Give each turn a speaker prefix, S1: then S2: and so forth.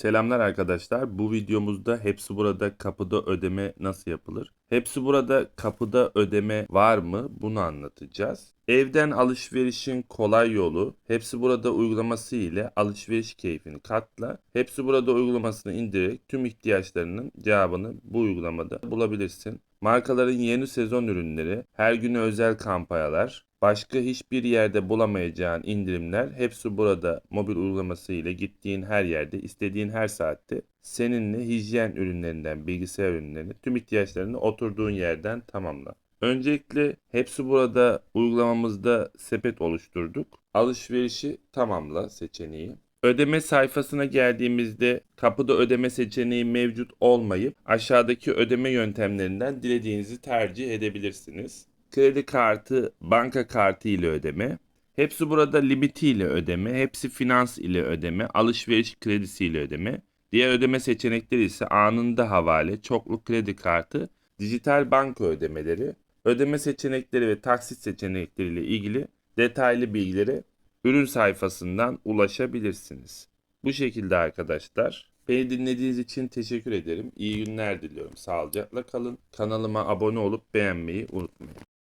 S1: Selamlar arkadaşlar. Bu videomuzda hepsi burada kapıda ödeme nasıl yapılır? Hepsi burada kapıda ödeme var mı? Bunu anlatacağız. Evden alışverişin kolay yolu Hepsi burada uygulaması ile alışveriş keyfini katla. Hepsi burada uygulamasını indirerek tüm ihtiyaçlarının cevabını bu uygulamada bulabilirsin. Markaların yeni sezon ürünleri, her güne özel kampanyalar, başka hiçbir yerde bulamayacağın indirimler hepsi burada mobil uygulaması ile gittiğin her yerde, istediğin her saatte seninle hijyen ürünlerinden bilgisayar ürünlerini tüm ihtiyaçlarını oturduğun yerden tamamla. Öncelikle hepsi burada uygulamamızda sepet oluşturduk. Alışverişi tamamla seçeneği. Ödeme sayfasına geldiğimizde kapıda ödeme seçeneği mevcut olmayıp aşağıdaki ödeme yöntemlerinden dilediğinizi tercih edebilirsiniz. Kredi kartı, banka kartı ile ödeme. Hepsi burada limiti ile ödeme, hepsi finans ile ödeme, alışveriş kredisi ile ödeme. Diğer ödeme seçenekleri ise anında havale, çoklu kredi kartı, dijital banka ödemeleri, ödeme seçenekleri ve taksit seçenekleri ile ilgili detaylı bilgilere ürün sayfasından ulaşabilirsiniz. Bu şekilde arkadaşlar. Beni dinlediğiniz için teşekkür ederim. İyi günler diliyorum. Sağlıcakla kalın. Kanalıma abone olup beğenmeyi unutmayın.